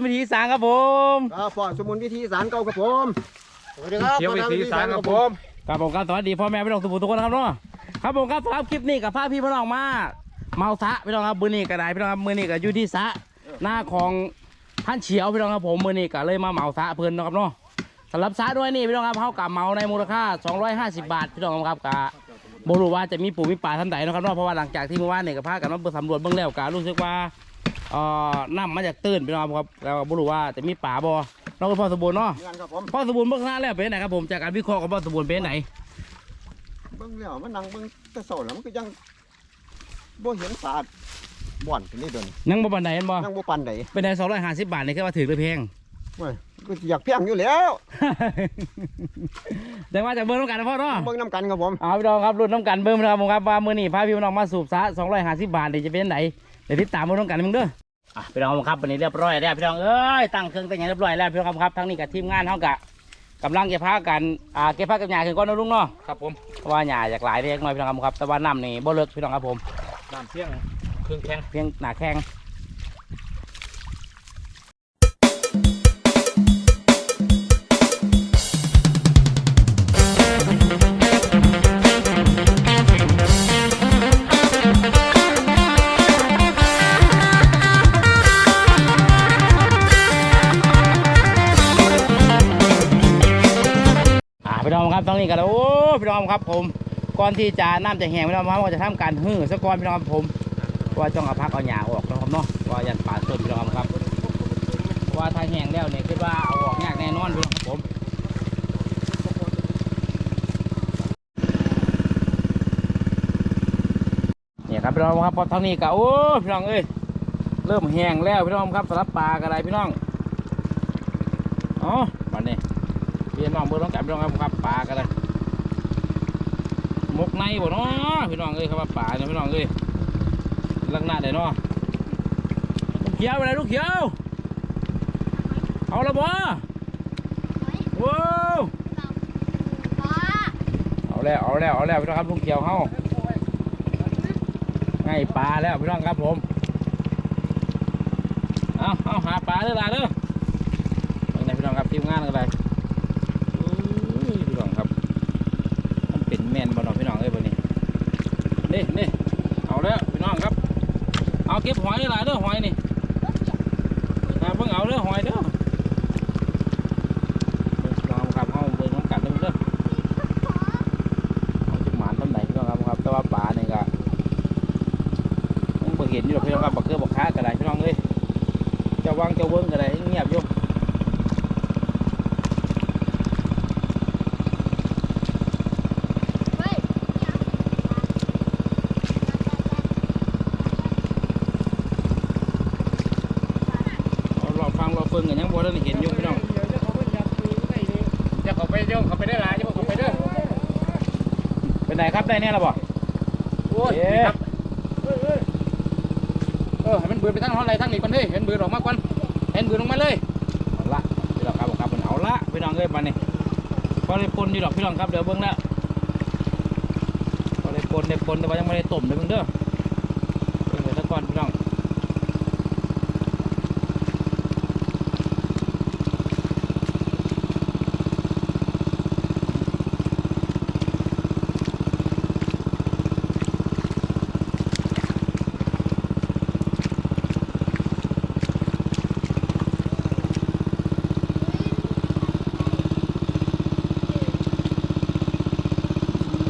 ครับเต็มวิธีสางครับผมครับพ่อสมุนวิธีสารเก่าครับผมสวัสดีครับเที่ยววิธีสารครับผมครับผมครับสวัสดีพ่อแม่พี่น้องทุกผู้ทุกคนนะครับเนาะครับผมครับสำหรับคลิปนี้กับพาพี่พี่น้องมาเมาสระพี่น้องครับมือนี้ก็ได้พี่น้องครับมือนี้ก็อยู่ที่สระหน้าของท่านเฉียวพี่น้องครับผมมือนี้ก็เลยมาเมาสระเพิ่นเนาะครับเนาะสำหรับสระด้วยนี่พี่น้องครับเฮากับเมาในมูลค่า 250 บาทพี่น้องครับกะบ่รู้ว่าจะมีปู่มีป่าท่านใดเนาะครับเนาะเพราะว่าหลังจากที่เมื่อวานนี่ก็พากันมาเปิดสำรวจเบื้องแล้วก็รู้สึกว่า เอ่อน้ำมาจากตื้นพี่น้องครับแล้วก็บ่รู้ว่าจะมีป่าบ่เราก็พอสมบูรณ์เนาะเงินครับผมพ่อสมบูรณ์เบื้องหน้าแล้วเป็นไหนครับผมจากการวิเคราะห์ของพ่อสมบูรณ์เป็นไหนเบิ่งแล้วมันนั่งเบิ่งแตะโซแล้วมันก็ยังบ่เห็นสาดบ่อนนี่เดินนั่งบ่บันไดเห็นบ่นั่งบ่ปันใดเป็นไดสองร้อยห้าสิบบาทนี่แค่ว่าถือเลยแพง เว้ยก็อยากเพียงอยู่แล้วแต่ว่าจากเบิ้งน้ำกันนะพ่อเนาะเบิ่งน้ำกันครับผมเอาพี่น้องครับรุ่นน้ำกันเบิ้งนะครับผมครับว่ามื้อนี้พาพี่น้องมาสูบซะสองร้อยห้าสิบบาทนี่จะเป็นไหนเดี๋ยวติดตามมาน้ำกันมึงเด้ออะพี่น้องครับวันนี้เรียบร้อยแล้วพี่น้องเอ้ยตั้งเครื่องตั้งอย่างเรียบร้อยแล้วพี่น้องครับทั้งนี้กับทีมงานเท่ากับกำลังจะพากันอ่าเก็บผ้ากับหญ้าขึ้นก้อนนะลุงเนาะครับผมเพราะว่าหญ้าอยากหลายเล็กน้อยพี่น้องครับแต่ว่าน้ำนี่บ่เลิกพี่น้องครับผมน้ำเที่ยงเครื่องแข็งเพียงหนาแข้ง นี้กันแล้วโอ้พี่น้องครับผม ก่อนที่จะน้ำจะแห้งพี่น้องครับก็จะทำการหื้อซะก่อนพี่น้องครับผมว่าต้องเอาพักเอาหญ้าออกนะครับเนาะว่ายันป่าต้นพี่น้องครับว่าถ้าแห้งแล้วเนี่ยคิดว่าเอาออกยากแน่นอนพี่น้องครับผมเนี่ยครับพี่น้องครับพอทางนี้ก็โอ้พี่น้องเอ้ยเริ่มแห้งแล้วพี่น้องครับสำหรับปลากระไรพี่น้องอ๋อบัดนี้พี่น้องเบอร์ต้องจับพี่น้องครับครับปลากระไร มกในบ่เนาะพี่น้องเอ้ยครับว่าปลาเนี่ยพี่น้องเอ้ยลักหน้าได้เนาะลูกเขียวไปไหนลูกเขียว เอาละบ่ว้าวเอาแล้วเอาแล้วเอาแล้วพี่น้องครับลูกเขียวเฮาง่ายปลาแล้วพี่น้องครับผมเอาเอาหาปลาเด้อล่ะเด้อเป็นไงพี่น้องครับทีมงานกันไปพี่น้องครับมันเป็นแมนบ่เนาะพี่น้องเอ้ยบ่นี้ นี่นี่เอาแล้วพี่น้องครับ เอาเก็บหอยหลายเด้อหอยนี่อ่าเพิ่งเอาเด้อหอยเด้อลองครับเอาเบิ่งน้ำกัดเด้อเด้อเอาจุดหมานต้นไหนพี่น้องครับครับ แต่ว่าปลานี่ก็ยังบ่เห็นอยู่หรอกพี่น้องครับบักเกือบักค้าก็ได้พี่น้องเอ้ยเจะวางเจะเวิ้งก็ได้เงียบอยู่เอารอฟังรอเบิ่งกันยังบ่ได้เห็นอยู่พี่น้องจะเขาไปเดี๋ยวเขาไปได้หลายจะเขาไปเด้อเป็นไหนครับได้แน่แล้วบ่โอ้ยเอ๊ะครับเออเออเออให้มันเบือไปทั้งห้องไรทั้งนี้ก่อนเด้เห็นเบือออกมาก่อนเห็นเบือลงมาเลยเอาละพี่น้องครับผมครับผมเอาละพี่น้องเอ้ยมาเนี่ยพอได้ปนอยู่ดอกพี่น้องครับเดี๋ยวเบิ่งแล้วพอได้ปนได้ปนแต่ว่ายังไม่ได้ต้มเลยเพิ่งเด้อเบิ่งไปสักก่อนพี่น้อง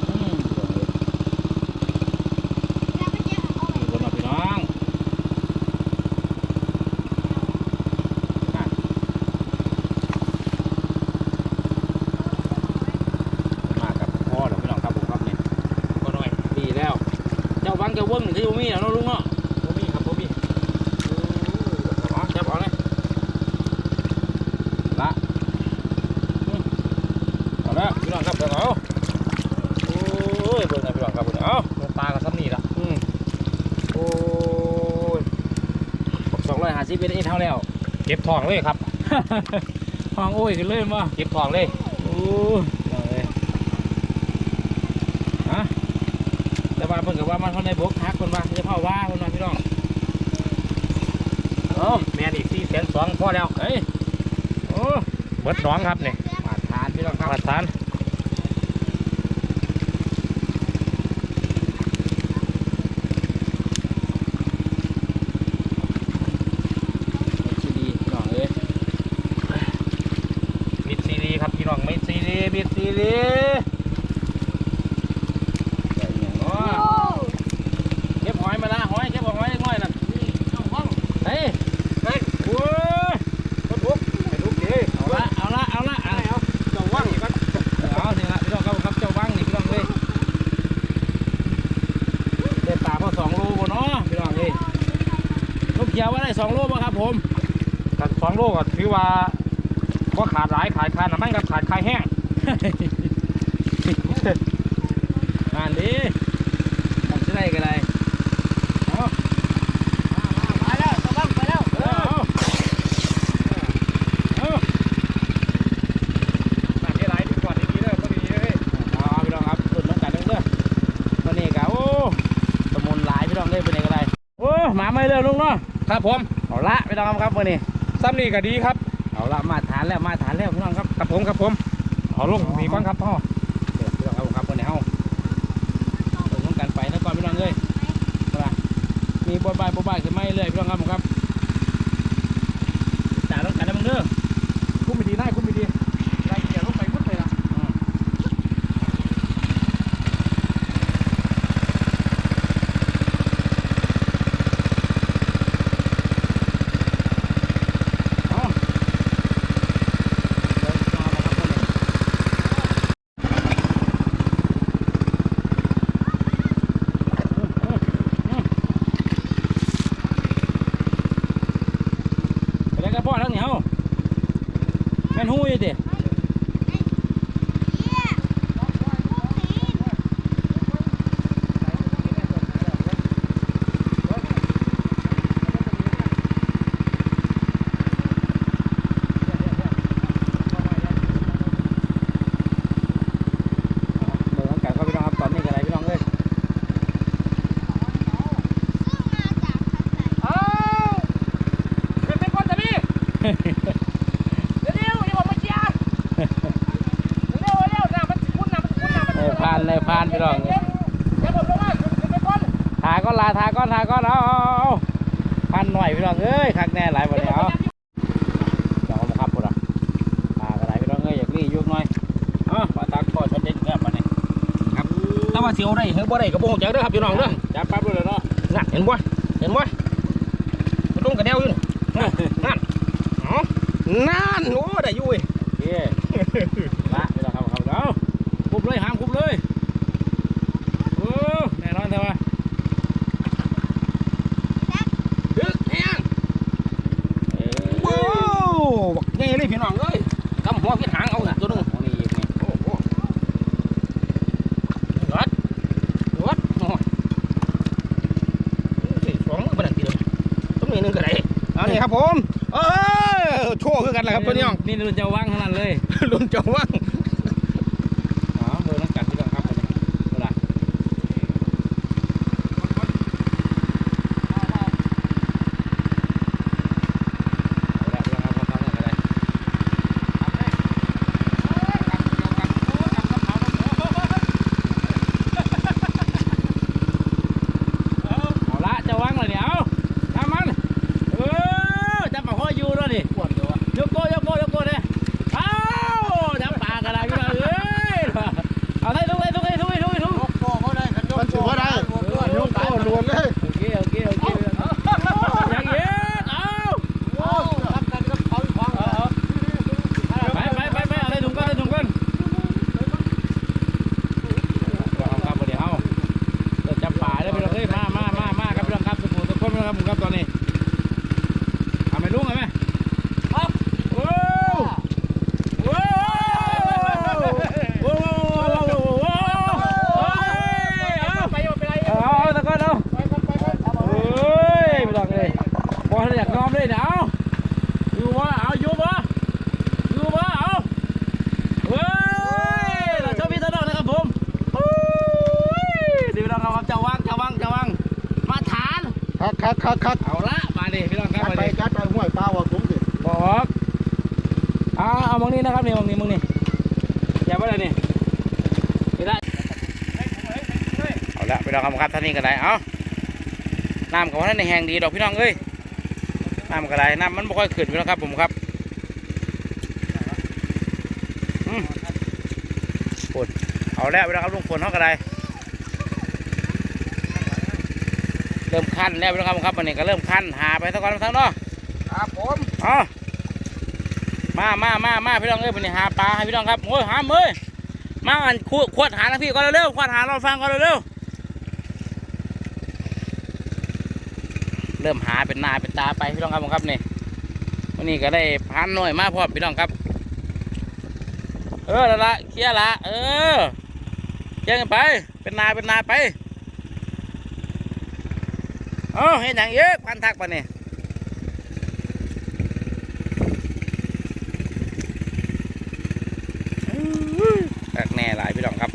อืมมีคนมาพี่น้องอะมากับพ่อเดี๋ยวพี่น้องครับผมครับเนี่ย ก็หน่อย ดีแล้ว เจ้าวังเจ้าเวิ้งนี่คือบ่มีแล้วเนาะลุงเนาะ บ่มีครับบ่มี เอาจับเอาเลยละอืมเอาละพี่น้องครับเดี๋ยวเอาโอ้ยเบิ่งนะพี่น้ องครับเบิ่งเอาปลากับซ้ำนี่ละอืมโอ้ยสองร้อยห้าสิบเป็นเอ็ดเท่าแล้ว เก็บทองเลยครับห้องโอ้ยขึ้นเลยมาเก็บทองเลยโอ้ยเอาเลยฮะแต่ว่าเพิ่นกับว่ามันเขาในบกทักคนว่าจะเผาว่าคนว่าพี่น้องโอ้แม่นอีกสี่แสนสองพอแล้วเฮ้ยโอ้เบิดน้องครับนี่มาทานพี่น้องครับมาทาน ชีดีพี่น้องเอ้ย มิดซีรีครับพี่น้องมิดซีรีมิดซีรี ใส่เนี่ยเนาะเก็บหอยมาละหอยเก็บหอยเล็กน้อยนั่นเฮ้ย เฮ้ย โอ้ย รถลุกไปลุกดิ เอาละเอาละเอาละเอา เอาเจ้าว่างอีกครับ เอานี่ละพี่น้องครับครับเจ้าบ้างนี่พี่น้องเอ้ยเด็ดปลาพอสองโลบ่เนาะพี่น้องเอ้ยลูกเขียวว่าได้สองโลบ่ครับผม กันสองโลก็ถือ ว่าก็ขาดหลายขายคาน้ำมันกับขาดคายแห้งอ่านดิมันจะได้กันไรเอาไปแล้วตะบังไปแล้วเอาเอาน่าเสียหลายดีกว่าดีๆเด้อพอดีเลยเอาเอาพี่น้องครับตุ่นน้ำกันเด้อวันนี้กะโอ้สมุนหลยพี่น้องเลยเป็นยังไงโอ้หมาไม่เร็วลุงเนาะครับผมเอาละพี่น้องครับวันนี้ ซ้ำนี่ก็ดีครับเอาละมาฐานแล้วมาฐานแล้วพี่น้องครับครับผมครับผมเอาลงมีก้อนครับพ่อพี่น้องครับครับวันนี้เอาตุ่นน้ำกันไปแล้วก่อนพี่น้องเลยว่ามีบอบายบอบายขึ้นมาเลยพี่น้องครับผมครับจ่าต้องกันนะมึงเด้อคุ้มไม่ดีได้คุ้มไม่ดีไรเกี่ยวลงไปมุดเลยนะ เอาเดี๋ยวเอามาครับวันนี้ไปเลยกับพ่อทั้งเหนียวแม่นหู้อยี่ดิเบิ่งกันก็พี่น้องครับตอนนี้กันอะไรพี่น้องเอ้ย อ้าวขึ้นไปก้อนจะพี่เร็วๆอย่าบอกมาเชียร์เร็วๆเร็วๆน้ำมันคุ้นน้ำมันคุ้นน้ำ มันเออผ่านเลยพี่น้องเย็นอย่าบอกลงมาขึ้นไปก้อนทาก้อนลาทาก้อนทาก้อนเอาเอาเอาเอาผ่านหน่อยพี่น้องเอ้ยคักแน่หลายบ่เนี่ยเอาจองมาครับพุ่นอะทากระไรพี่น้องเอ้ยอยากรียุกหน่อยเอ๋อปลาตักก็ชนเด็ดแค่ปานนี้ถ้าว่าเสียวได้เฮ้ยบ่ได้ก็บ่ฮู้จักเด้อครับพี่น้องเด้อจับปั๊บเลยเนาะนั่นเห็นบ่เห็นบ่มันลงกระเดี่ยวอยู่นั่นนั่นโอ้ได้อยู่เว้ โอเคละพี่น้องครับครับเอาคุบเลยหามคุบเลยโอ้แน่นอนใช่ปะ ดึกแฮง เออ ว้าวบักใหญ่เลยพี่น้องเอ้ยกำหัวพิษหางเอาน่ะตัวหนึง เอานี่อีกนี่ โอ้โหหวัดหวัดโอ้ยสี่สองมือบันตีเลยต้องมีหนึ่งก็ได้เอานี่ครับ ผม เออโชว์คือกันแหละครับตัวนี้น้องนี่รุ่นเจ้าว่างเท่านั้นเลยลุนเจ้าว่าง อ๋อเบอร์น้ำกัดพี่น้องครับวันนี้เวลาเอาละพี่น้องครับครับครับอะไรเอาละเจ้าว่างเลยเนี่ยเอาทำมันเออจับมาห้อยอยู่ด้วยนี่ ปวดเลยวะ ยกโกยกโกยกโกเลยเอาจับปลากระไรพี่น้องเอ้ยเอาได้ทุกเลยทุกเลยทุกเลยทุกเลยทุก มันถือว่าได้ยกโต้รวมเลย โอเคโอเคโอเคอย่างเงี้ยเอาไปไปไปไปเอาได้ถุงก้อนได้ถุงก้อนเอาครับเดี๋ยวเอาเดี๋ยวจับปลาได้ไปเลยมามามามาครับพี่น้องครับสมุนตะคนนะครับผมครับตอนนี้เอาไปลุงเอาไหมครับโอ้โอ้โอ้โอ้โอ้โอ้เอา ไปเอาไปไร เอาเอาตะก้อนเอา ไปไปไปไป เฮ้ยไม่ต้องเลยบอลอยากยอมเลยเดี๋ยว อยู่วะเอาอยู่วะอยู่วะเอาเฮ้ยเราชอบพี่ตะนอกนะครับผมโอ้ยดีพี่น้องครับเจ้าว่างเจ้าว่างเจ้าว่างมาฐานคักคักคักคักเอาละมาดิพี่น้องครับกัดมาไปดิกัดไปบอกเอาเอามองนี้นะครับนี่มองนี้มองนี้อย่าไปเลยนี่ไม่ได้เอาละพี่น้องครับครับท่านนี้ก็ได้เอาน้ำกับว่าท่านในแห่งดีดอกพี่น้องเอ้ย น้ำก็ได้น้ำมันไม่ค่อยขึ้นพี่น้องครับ ผมครับอืมฝนเอาแล้วพี่น้องครับลุงฝนเขาก็ได้เริ่มคันแล้วพี่น้องครับผมครับวันนี้ก็เริ่มคันหาไปสักก่อนทั้งเนาะครับผมเอามามามามาพี่น้องเอ้ยวันนี้หาปลาให้พี่น้องครับโอ้ยหามเอ้ยมาอันขวขวดหานะพี่ก่อนเร็วๆขวดหาเราฟังก่อนเร็ว เริ่มหาเป็นหนาเป็นตาไปพี่น้องครับผมครับนี่วันนี้ก็ได้พันหน่อยมากพร้อมพี่น้องครับ เออละละเคลียร์ละ เออเคลียร์กันไป เป็นนาเป็นนาไป เออเห็นอย่างเยอะพันทักปะนี่ยกแน่หลายพี่น้องครับ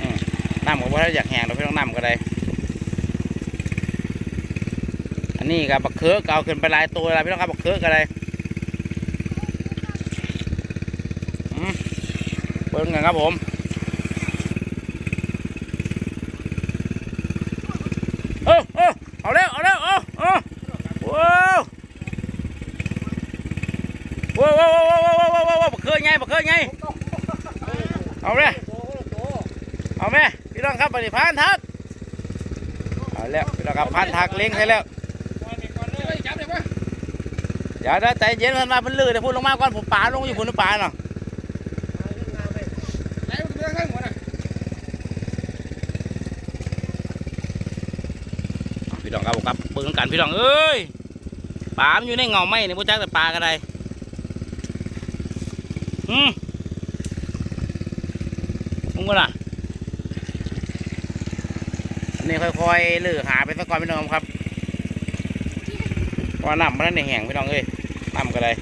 อืม น้ำก็ว่าอยากแห้งเราพี่น้องน้ำก็ได้ อันนี้กับบักเคือกเอาขึ้นไปลายตัวแล้วพี่น้องครับบักเคือก็ได้เบิ้งกันครับผมเออเออเอาเร็วเอาเร็วเอาเอาว้าวว้าวว้าวว้าวว้าวว้าวว้าวบักเคยไงบักเคยไงเอาเลยเอาไหมพี่น้อง ครับปฏิพันธ์ทักเอาแล้วพี่น้องครับพันทักเล็งให้แล้วจับเลยปะอย่าได้ใจเย็นมันมาเพิ่นลื่นเดี๋ยวพูดลงมาก่อนผมป่าลงอยู่พุ่นป่าเนาะไหนมันเรื่องข้างหัวน่ะพี่น้องครับผมครับเบิ่งกันพี่น้องเอ้ยป่ามันอยู่ในเงาไม้นี่บ่จักแต่ปลาก็ได้อืมมึงก็น่ะอั นนี้ค่อยๆลื้อหาไปสักก่อนพี่น้องครับเพราะว่าน้ำมันนั่นในแห้งพี่น้องเอ้ยน้ำก็ได้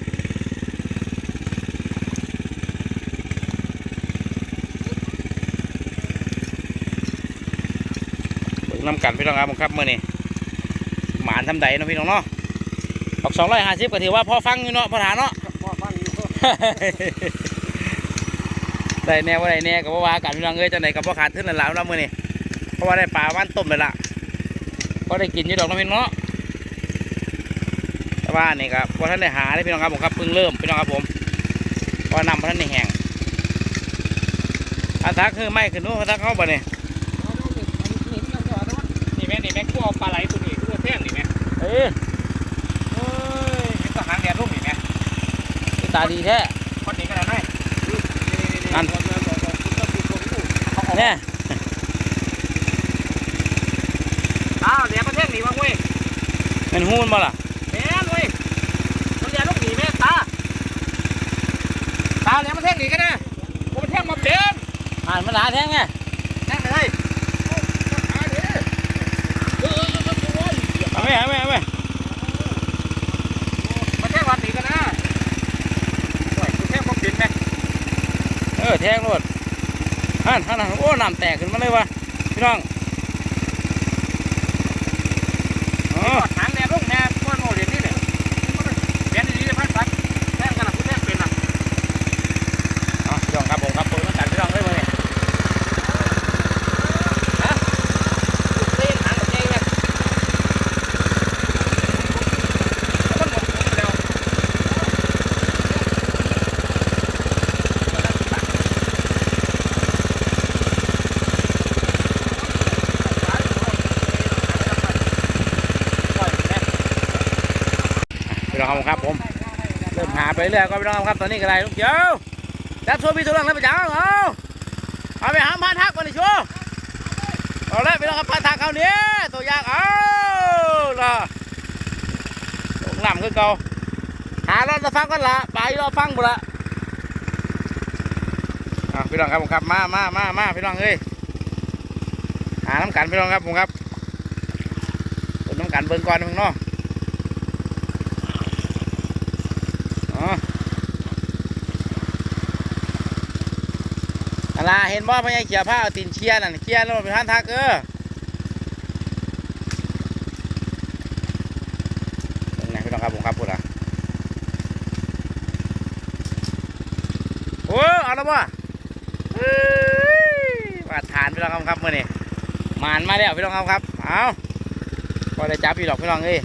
เบิ่งน้ำกันพี่น้องครับผมครับมื่อนี้หมานทำใดเนาะพี่น้องเนาะออกสองร้อยห้าสิบก็ถือว่าพอฟังอยู่เนาะพอฐานเนาะพ่อฟังอยู่ได้แน่ว่าได้แน่ก็บ่ว่ากันพี่น้องเอ้ยจังไดก็บ่ขาดทุนนั่นล่ะเนาะมื้อนี้ เพราะว่าได้ปลาว่านต้มเลยล่ะก็ได้กินอยู่ดอกเนาะพี่น้องเนาะแต่ว่านี่ครับบ่ทันได้หาเลยพี่น้องครับผมครับเพิ่งเริ่มพี่น้องครับผมเพราะว่าน้ำบ่ทันได้แห้งอันทักคือไม่คือนู้นอันทักเข้าบ่เนี่ยนี่แม่นี่แม่กูเอาปลาไหลตัวนี้ตัวแท่งนี่แม่เอ้ยเฮ้ยเป็นทหารแดนร่มนี่แม่ตาดีแท้คนนี้ขนาดไหนนั่นเอาออกเนี่ย อ้าวเดี๋ยวประเทศหนีมาเว้ย เป็นหูมันบ่ล่ะแม่นเว้ยมันเรียนลูกหนีแม่ตา ตาเรียนประเทศหนีกันนะผมแท่งมาเต็มอ่านมันหาแท้งไงแท่งไปเลยเอาเดี๋ยวเออเออเออเออเอาไหมเอาไหมเอาไหมมาแท่งวันหนีกันนะโอ้ยกูแท่งมาเป็นไหมเออแท้งโลดฮั่นฮั่นฮั่นโอ้น้ำแตกขึ้นมาเลยวะพี่น้องอ๋อ หางแดนลูกแม่พ่อโมเรียนนี่เนี่ยเรียนดีๆเลยพัดพัดแท่งกันนะกูแท่งเป็นนะ เอาพี่น้องครับผมครับผมต้องการพี่น้องเลยมาเนี่ย เล่นหางเองเนี่ยมันหมดแล้ว พี่ น้องครับผม เริ่มหาไปเรื่อยก็พี่น้องครับตอนนี้ก็ได้ลูกเดียวจับโซบีตัวหลังแล้วไปจังเอาเอาไปหาพันทักก่อนดิชัวเอาละพี่น้องครับพันทักเขาเนี้ยตัวยากเอาละลงน้ำคือเก่าหารถจะฟังกันละไปรอฟังบุละเอาพี่น้องครับผมครับมามามามาพี่น้องเอ้ยหาน้ำกันพี่น้องครับผมครับเบิ่งน้ำกันเบิ่งก่อนพี่น้องเนาะ ลาเห็นบ่ไม่ยังเขี่ยผ้าตีนเชียนั่นเขี่ยนั่นเป็นทันทักเออนี่พี่น้องครับผมครับพูดอะโอ้เอาละบ่มาฐานพี่น้องครับคมื่อนี้มานมาแล้วพี่น้องครับครับเอาก็ได้จับพี่หรอกพี่น้องเอ้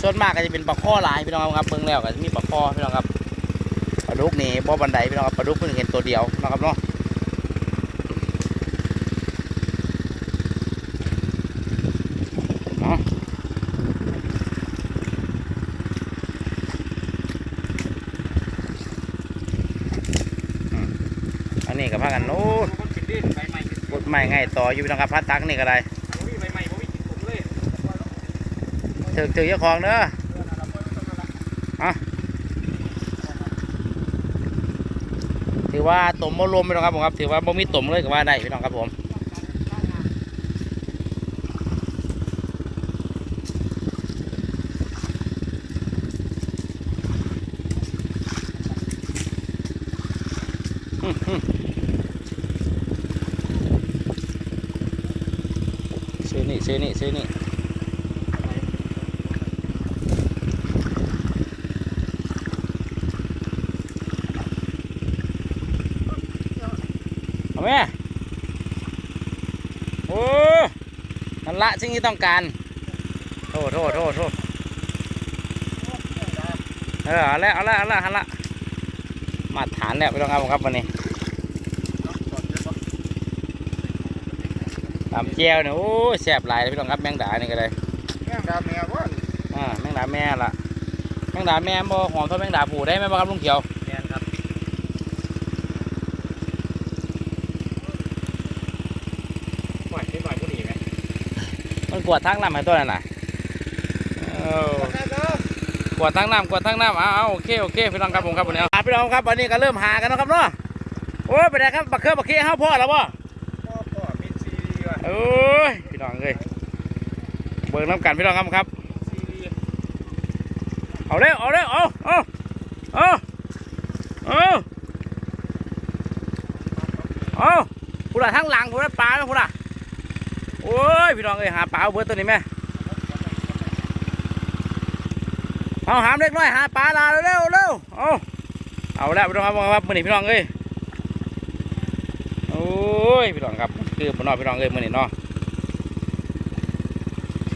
ส่วนมากก็จะเป็นปลาข้อลายพี่น้องครับเบิ่งแล้วก็จะมีปลาข้อพี่น้องครับปลาลูกนี่บ่บันไดพี่น้องครับปลาลูกเพิ่งเห็นตัวเดียวนะครับเนาะ นี่กับพากันโน้ตกดใบใหม่กดใหม่ไงต่ออยู่พี่น้องครับพัดตักนี่ก็ได้บ่มีใหม่บ่มีกินผมเลยถึงถึงเจ้าของเด้ออะถือว่าตมบ่รวมไปน้องครับผมครับ ถือว่าบ่มีตมเลยก็ว่าได้พี่น้องครับผม ซื้อนี่ซื้อนี่เอาแม่โอ้นั่นละสิ่งที่ต้องการโทษโทษโทษโทษเออเอาละเอาละเอาละเอาละมาตรฐานแล้วไม่ต้องเอาครับวันนี้ ตำเจียวเนี่ยโอ้ยแซ่บหลายเลยพี่น้องครับแมงดานี่ก็เลยแม่ดาแม่ว่าอ่าแมงดาแม่ละแมงดาแม่บ่หอมเท่าแมงดาผูได้ไหมบ่ครับลุงเขียวแม่นครับปล่อยไปปล่อยผู้ดีไหมมันกวดทั้งน้ำให้ตัวนั่นน่ะเออกวดทั้งน้ำกวดทั้งน้ำเอาเอาโอเคโอเคพี่น้องครับผมครับวันนี้เอาพี่น้องครับวันนี้ก็เริ่มหากันแล้วครับเนาะโอ้ยไปไหนครับบักเครือบักเคี้ยวพ่อแล้วบ่ พ่อพ่อมีซีดีว่ะ โอ้ยพี่น้องเอ้ยเบิ่งน้ำกันพี่น้องครับครับ เอาเร็วเอาเร็วเอาเอาเอาเอาเอาพูดละทั้งหลังพูดละปลาพูดละโอ้ยพี่น้องเอ้ยหาปลาเอาเบิดตัวนี้แม่เอาหามเล็กน้อยหาปลาลาเร็วเร็วเอาเอาแล้วพี่น้องครับครับมือนี้พี่น้องเอ้ยโอ้ยพี่น้องครับ คือพี่น้องพี่น้องเอ้ยมือนี้เนาะ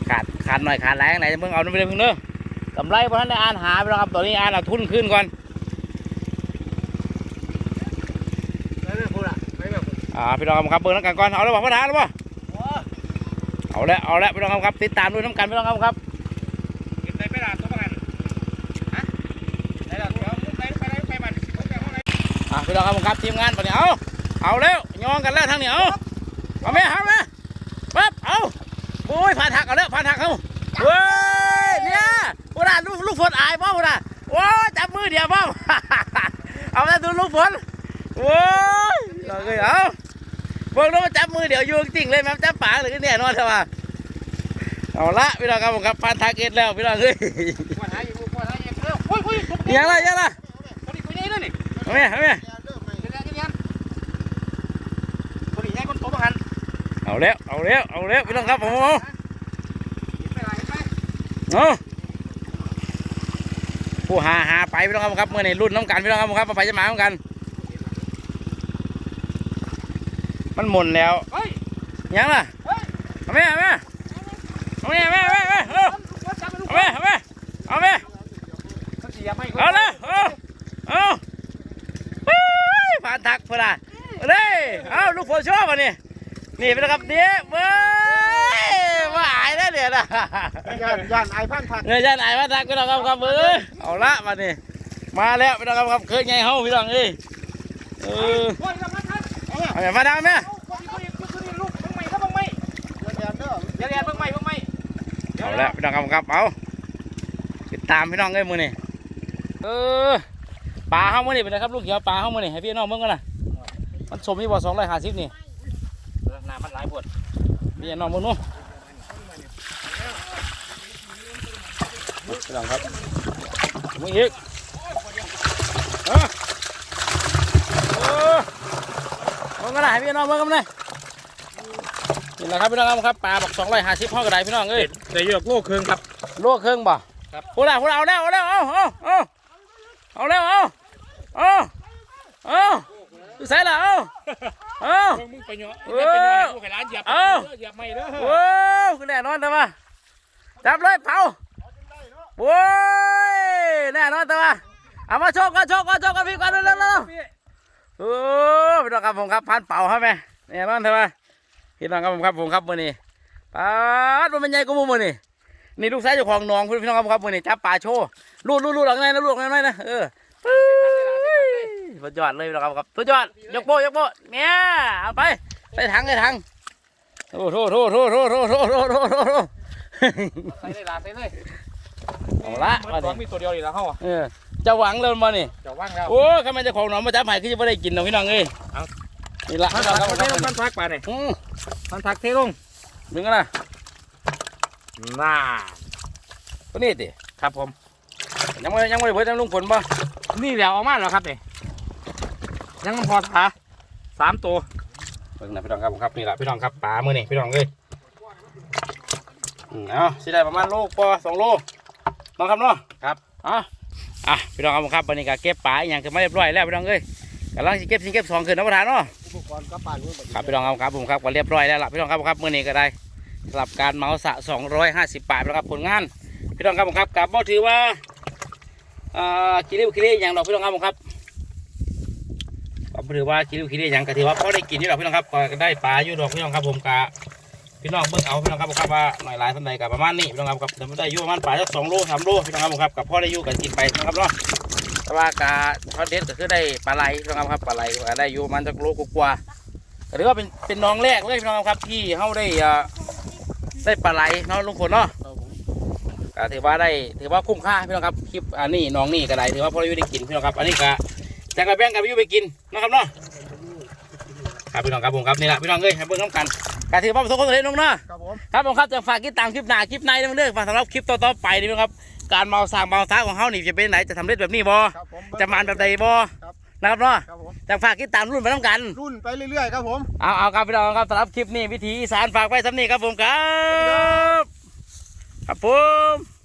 ขาดขาดหน่อยขาดแรงไหนจะเพิ่งเอาไปเลยเพิ่งเด้อกำไรเพราะท่านได้อ่านหาพี่น้องครับตอนนี้อ่านเอาทุนขึ้นก่อนไม่ไม่พูดอะไม่แบบอ่าพี่น้องครับเบิ่งน้ำกันก่อนเอาแล้วบ่พ่อทานแล้วบ่เอาแล้วเอาแล้วพี่น้องครับติดตามด้วยน้ำกันพี่น้องครับกินได้ไม่ลาตัวประกันฮะได้แล้วเดี๋ยวมุดไปไปไปบ้านมุดไปห้องไหนอ่าพี่น้องครับครับทีมงานปนี้เอาเอาแล้วยองกันแล้วทางนี้เอา เอาแม่เอาแม่ปั๊บเอาโอ้ยผ่านหักเอาแล้วผ่านหักเอาเว้ยเนี่ยพูดาลูกลูกฝนอายป่ะพูดาโอ้ยจับมือเดียวป่ะเอาแล้วดูลูกฝนโอ้ยเราเลยเอาพวกน้องจับมือเดี๋ยวอยูจริงเลยแม่จับปากเลยก็เนี่ยนอนใช่ป่ะเอาละพี่น้องครับผมครับผ่านทาร์เก็ตแล้วพี่น้องเอ้ยปวดหายอยู่ปวดหายอยู่เร็วโอ้ยโอ้ยยังละยังละตัวนี้ตัวนี้นั่นนี่เอาแม่เอาแม่เดี๋ยวเดี๋ยวเดี๋ยวเดี๋ยวตัวนี้ใหญ่คนโตประกัน เอา แล้ว เอาแล้ว เอาแล้วพี่น้องครับผมเอาไปไหนไปเอาผู้หาหาไปพี่น้องครับครับเมื่อในรุ่นน้ำกันพี่น้องครับผมครับไปจะมาเหมือนกัน มันหมุนแล้วเฮ้ยยังล่ะเฮ้ยเอาแม่เอาแม่เอาแม่เอาแม่เอาแม่เอาแม่เอาจับไปลูกเอาแม่เอาแม่เอาแม่เขาเสียไม่เอาเลยเอาเอาเฮ้ยผ่านทักพอละเอาเลยเอาลูกฝนชอบอะนี่ นี่พี่น้องครับเดี๋ยวเว้ยว่าอายแล้วเดี๋ยวนะย่านย่านไอ้พันผักเงยยันไอ้มาทักพี่น้องครับครับเอ้ยเอาละมานี่มาแล้วพี่น้องครับครับเคยไงเฮาพี่น้องเอ้ยเออโอ้ยมาทันเอาแบบมาดังไหมเอาคนนี้คนนี้คนนี้ลูกเบิ่งใหม่ครับเบิ่งใหม่เดี๋ยวเด้อเดี๋ยวเดี๋ยวเบิ่งใหม่เบิ่งใหม่เอาละพี่น้องครับครับเอาติดตามพี่น้องเอ้ยมือนี่เออปลาเฮามือนี่เป็นไงครับลูกเขียวปลาเฮามือนี่ให้พี่น้องเบิ่งกันนะมันสมที่บ่สองร้อยห้าสิบนี่น้ำมันหลายปวด พี่น้องมึงนู้นพี่น้องครับมึงอีกเออเออมึงก็ได้พี่น้องมึงกันเลยนี่แหละครับพี่น้องครับปลาบอกสองร้อยห้าสิบห้อกระไดพี่น้องเอ้ยได้เยอะโลครึ่องครับ โลครึ่องบ่ครับพูดแล้วพูดแล้วเอาแล้วเอาแล้วเอาเอาเอาเอาแล้วเอาเอาเอาใส่ละเอา เอ้ามึงมึงไปเนาะเอไปอเนาะกูไข่ร้านเหยียบเอ้าเหยียบไม่เด้อโว้าวคือแน่นอนแต่ว่าจับเลยเผาโว้ยแน่นอนแต่ว่าเอามาโชกก่อนโชกก่อนโชกก่อนพี่ก่อนเร็วเร็วเร็วโอ้พี่น้องครับผมครับพันเป่าครับแม่แน่นอนแต่ว่าพี่น้องครับผมครับผมครับมือนี้ปลาดมันเป็นใหญ่กว่าหมูมือนี่นี่ลูกชายเจ้าของหนองพี่น้องครับผมครับมือนี้จับปลาโชว์ลูดลูดลูดหลังในนะลูดหลังในนะเออ สุดยอดเลยนะครับครับสุดยอดยกโบยกโบเนี่ยเอาไปไปถังไปยถังโอ้โหโอ้โหโอ้โหโอ้โหโอ้โหโอ้โหโอ้โหใส่เลยลาใส่เลยเอาละมาดิมีตัวเดียวดีแล้วเขาอะเออจะหวังเลยมานี่จะหวังแล้วโอ้ข้ามันจะของหนอนมาจับหายคือจะไม่ได้กินหนอพี่น้องเอ้ยเอานี่ละพันทักพันทักไปนี่พันทักเทลงดึงกันนะน่าตัวนี้ดิครับผมยังไม่ยังไม่เบิดน้ำลุงฝนป่ะนี่เดี๋ยวออกมาแล้วครับเนี่ย งพอถาสามตัวเบิ่งนะพี่น้องครับผมครับนี่ละพี่น้องครับปลามือนี่พี่น้องเอ้ยอืมเอาสิได้ประมาณโลกว่าสองโลน้องครับเนาะครับเอะอะพี่น้องครับผมครับวันนี้ก็เก็บปลาอหย่างกันมาเรียบร้อยแล้วพี่น้องเอ้ยกำลังสิเก็บสิเก็บสองคืนนะประธานเนาะอุปกรณ์กับปานนู้นครับพี่น้องครับครับผมครับก็เรียบร้อยแล้วล่ะพี่น้องครับครับมื่อนี้ก็ได้สำหรับการเหมาสะ250บาทแล้วครับผลงานพี่น้องครับผมครับกับบ่ถือว่าอ่ากิริวกิริอย่างดอกพี่น้องครับผมครับก็ บ่ถือว่ากิริวกิริอย่างก็ถือว่าพอได้กินอยู่ดอกพี่น้องครับก็ได้ปลาอยู่ดอกพี่น้องครับผมกะพี่น้องเบิ่งเอาพี่น้องครับผมครับว่าหน่อยหลายสันใดกับประมาณนี้พี่น้องครับครับแต่ไม่ได้อยู่ประมาณปลาสักสองโลสามโลพี่น้องครับผมครับกับพ่อได้อยู่กันกินไปน้องครับเนาะแต่ว่ากะทอดเด็ดก็คือได้ปลาไหลพี่น้องครับปลาไหลได้อยู่ประมาณสักโลกว่าๆก็ถือว่าเป็นเป็นน้องแรกเลยพี่น้องครับที่เขาได้ได้ปลาไหลเนาะลุงฝนเนาะก็ถือว่าได้ถือว่าคุ้มค่าพี่น้องครับคลิปอันนี้น้องนี่ก็ได้ถือว่าพอได้อยู่ได้กินพี่น้องครับอันนี้ก็ จะกระแบ่งกับพี่ไปกินนะครับเนาะครับพี่น้องครับผมครับนี่แหละพี่น้องเอ้ยให้เบิ่งน้ำกันก็ถือว่าประสบความสำเร็จน้องเนาะครับผมครับผมครับจะฝากติดตามคลิปหน้าคลิปในเรื่องฝากสำหรับคลิปต่อๆไปนี่นะครับการเมาสร้างเมาท้าของเขานี่จะเป็นไหนจะทำเร็จแบบนี้บ่ครับผมจะมานแบบใดบ่ครับนะครับเนาะครับผมจะฝากติดตามรุ่นไปน้ำกัน รุ่นไปเรื่อยๆครับผมเอาเอาครับพี่น้องครับสำหรับคลิปนี้วิถีอีสานฝากไว้สำนีครับผมครับ ครับผม